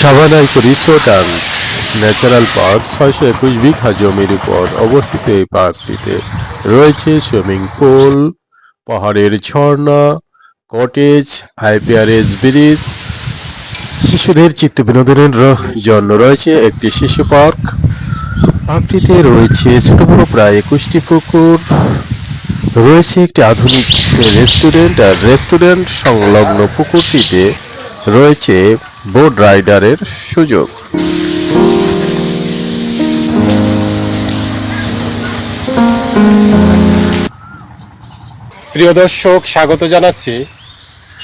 Savanna Eco resort and natural park ছয়শো একুশ বিঘা জমির উপর অবস্থিত এই পার্কটিতে রয়েছে সুইমিং পুল, পাহাড়ের ঝর্ণা, কটেজ আইপিআরএস ব্রিজ। শিশুদের চিত্ত বিনোদনের জন্য রয়েছে একটি শিশু পার্ক। পার্কটিতে রয়েছে ছোট বড় প্রায় একুশটি পুকুর। রয়েছে একটি আধুনিক রেস্টুরেন্ট আর রেস্টুরেন্ট সংলগ্ন পুকুরটিতে রয়েছে বোট রাইডারের সুযোগ। প্রিয় দর্শক, স্বাগত জানাচ্ছি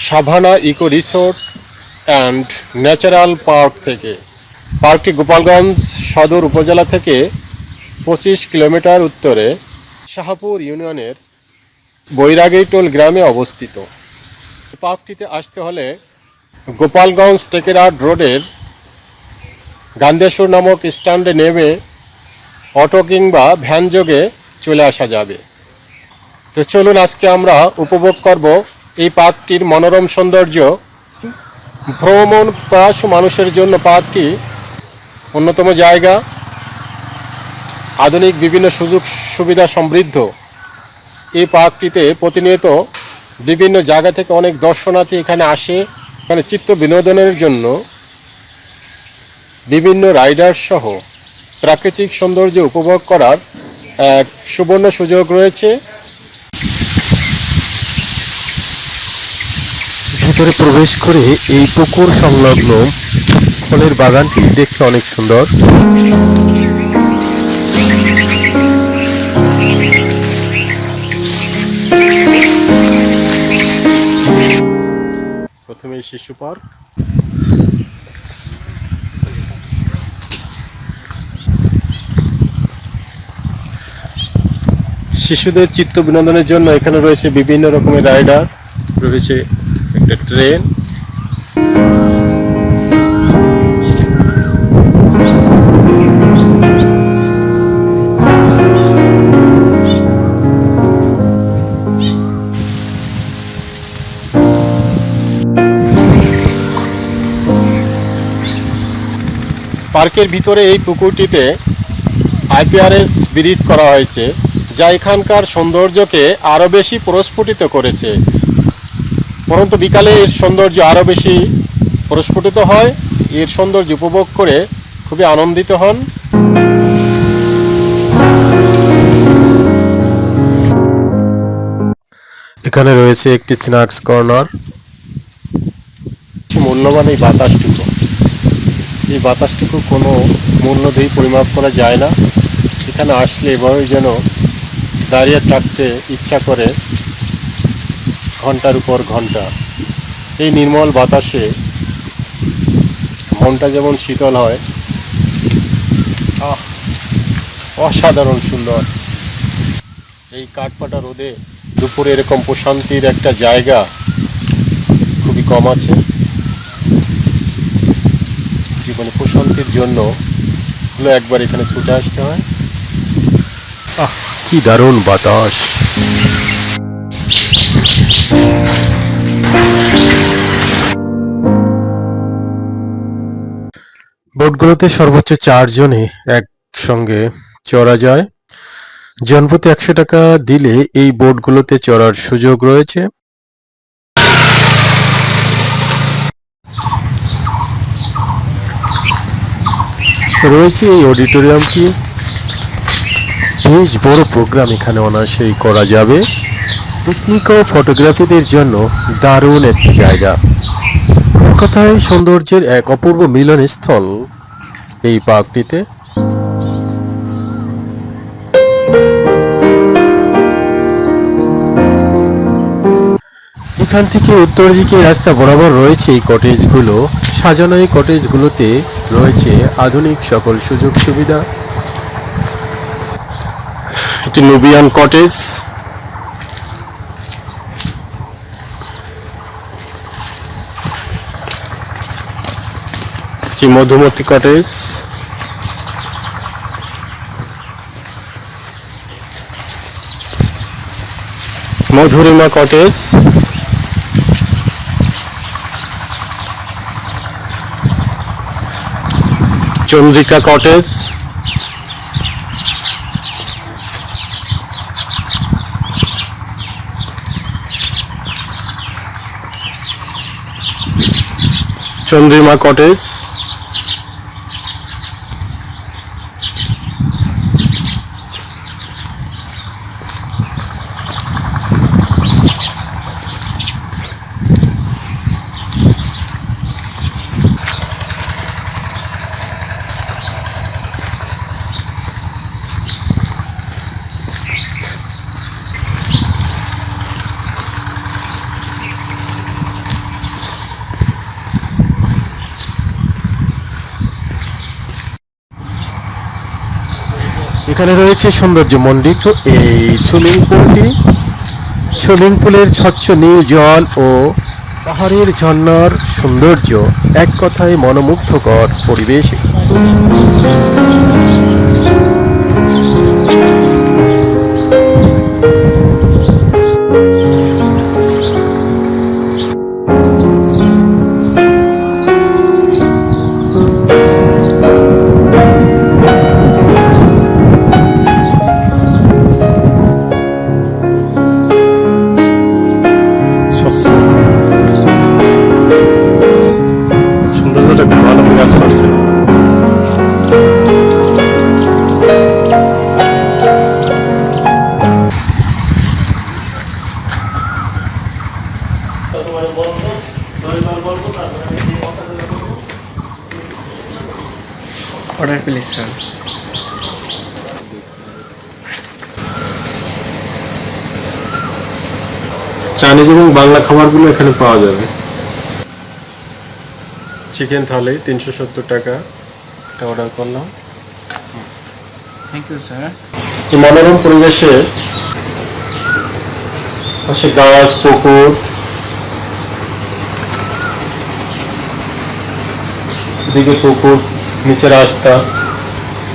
Savanna Eco resort and natural park থেকে। পার্কটি গোপালগঞ্জ সদর উপজেলা থেকে পঁচিশ কিলোমিটার উত্তরে শাহপুর ইউনিয়নের বৈরাগীটোল গ্রামে অবস্থিত। পার্কটিতে আসতে হলে গোপালগঞ্জ টেকেরাট রোডের গান্ধেশ্বর নামক স্ট্যান্ডে নেমে অটো কিংবা ভ্যান যোগে চলে আসা যাবে। তো চলুন আজকে আমরা উপভোগ করব এই পার্কটির মনোরম সৌন্দর্য। ভ্রমণ প্রাস মানুষের জন্য পার্কটি অন্যতম জায়গা। আধুনিক বিভিন্ন সুযোগ সুবিধা সমৃদ্ধ। এই পার্কটিতে প্রতিনিয়ত বিভিন্ন জায়গা থেকে অনেক দর্শনার্থী এখানে আসে। এখানে চিত্ত বিনোদনের জন্য বিভিন্ন রাইডার সহ প্রাকৃতিক সৌন্দর্য উপভোগ করার এক সুবর্ণ সুযোগ রয়েছে। ভিতরে প্রবেশ করে এই পুকুর সংলগ্ন ফলের বাগানটি দেখতে অনেক সুন্দর। শিশু পার্ক শিশুদের চিত্ত বিনোদনের জন্য এখানে রয়েছে বিভিন্ন রকমের রাইডার রয়েছে একটা ট্রেন পার্কের ভিতরে এই পুকুরটিতে আইপিআরএস ব্রিজ করা হয়েছে, যা এখানকার সৌন্দর্যকে আরও বেশি প্রস্ফুটিত করেছে। পরন্তু বিকালে এর সৌন্দর্য আরও বেশি প্রস্ফুটিত হয়, এর সৌন্দর্য উপভোগ করে খুবই আনন্দিত হন। এখানে রয়েছে একটি স্ন্যাক্স কর্নার। মূল্যবান এই বাতাসটুকু। এই বাতাসটুকু কোনো মূল্য দিয়ে পরিমাপ করা যায় না। এখানে আসলে এভাবেই যেন দাঁড়িয়ে থাকতে ইচ্ছা করে ঘণ্টার উপর ঘণ্টা। এই নির্মল বাতাসে মনটা যেমন শীতল হয় অসাধারণ সুন্দর। এই কাঠপাটা রোদে দুপুরে এরকম প্রশান্তির একটা জায়গা খুবই কম আছে। জীবনে প্রশান্তির জন্য হলো একবার এখানে ছুটে আসতে হয়। আহ, কি দারুণ বাতাস। বোটগুলোতে সর্বোচ্চ চারজনে একসঙ্গে চড়া যায়। জনপ্রতি একশো টাকা দিলে এই বোটগুলোতে চড়ার সুযোগ রয়েছে। রয়েছে এই অডিটোরিয়ামটি। বেশ বড় প্রোগ্রাম এখানে অনায়াসেই করা যাবে। পিকনিক ও ফটোগ্রাফিদের জন্য দারুণ একটি জায়গা। কথায় সৌন্দর্যের এক অপূর্ব মিলনস্থল এই পার্কটিতে। এখান থেকে উত্তর দিকে রাস্তা বরাবর রয়েছে এই কটেজগুলো। সাজানো এই কটেজগুলোতে রয়েছে আধুনিক সকল সুযোগ সুবিধা। একটি নুবিয়ান কটেজ। একটি Madhumati cottage. Madhurima cottage. Chandrika cottage. Chandrima cottage. এখানে রয়েছে সৌন্দর্য মণ্ডিত এই সুইমিং পুলটি। সুইমিং পুলের স্বচ্ছ নীল জল ও পাহাড়ের ঝর্ণার সৌন্দর্য এক কথায় মনোমুগ্ধকর পরিবেশ। অর্ডার প্লিজ স্যার চাইনিজ এবং বাংলা খাবারগুলো এখানে পাওয়া যাবে। চিকেন থালি তিনশো সত্তর টাকা। এটা অর্ডার করলাম। থ্যাংক ইউ স্যার এই মনোরম পরিবেশে পাশে গাছ পুকুর। দিকে পুকুর। নিচে রাস্তা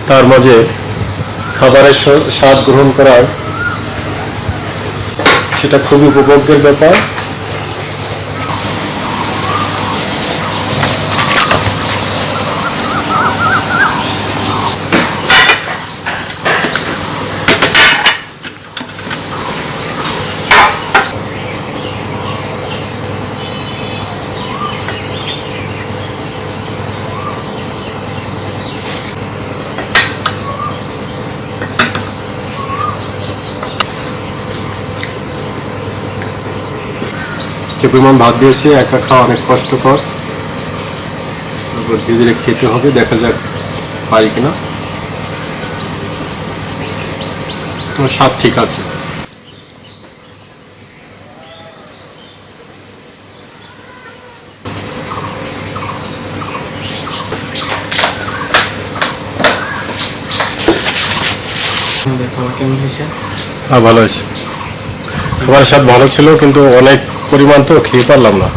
তার মাঝে খাবারের স্বাদ গ্রহণ করার সেটা খুবই উপভোগ্যের ব্যাপার। যে পরিমাণ ভাত দিয়েছে একা খাওয়া অনেক কষ্টকর। তারপর ধীরে ধীরে খেতে হবে দেখা যাক পারি কিনা। স্বাদ ঠিক আছে। খাবার হ্যাঁ ভালো আছে খাবারের স্বাদ ভালো ছিল কিন্তু অনেক পরিমাণ তো খেয়ে পারলাম না।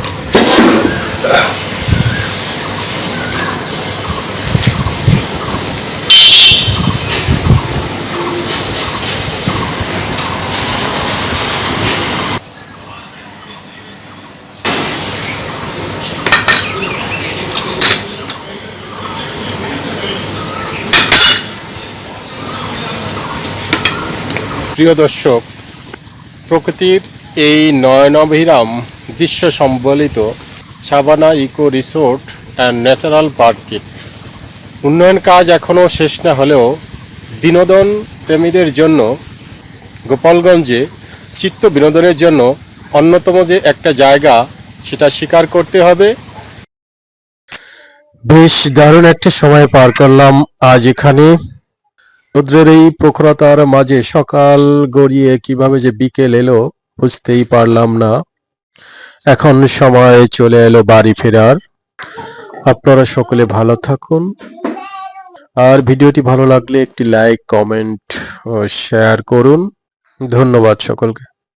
প্রিয় দর্শক প্রকৃতির এই নয়নাভিরাম দৃশ্য সম্বলিত Savanna Eco resort and natural পার্কে উন্নয়ন কাজ এখনও শেষ না হলেও বিনোদন প্রেমীদের জন্য গোপালগঞ্জে চিত্ত বিনোদনের জন্য অন্যতম যে একটা জায়গা, সেটা স্বীকার করতে হবে। বেশ দারুণ একটা সময় পার করলাম আজ এখানে। রৌদ্রের এই প্রখরতার মাঝে সকাল গড়িয়ে কীভাবে যে বিকেল এলো বুঝতেই পারলাম না। এখন সময় চলে এলো বাড়ি ফেরার। আপনারা সকলে ভালো থাকুন। আর ভিডিওটি ভালো লাগলে একটি লাইক কমেন্ট ও শেয়ার করুন। ধন্যবাদ সকলকে।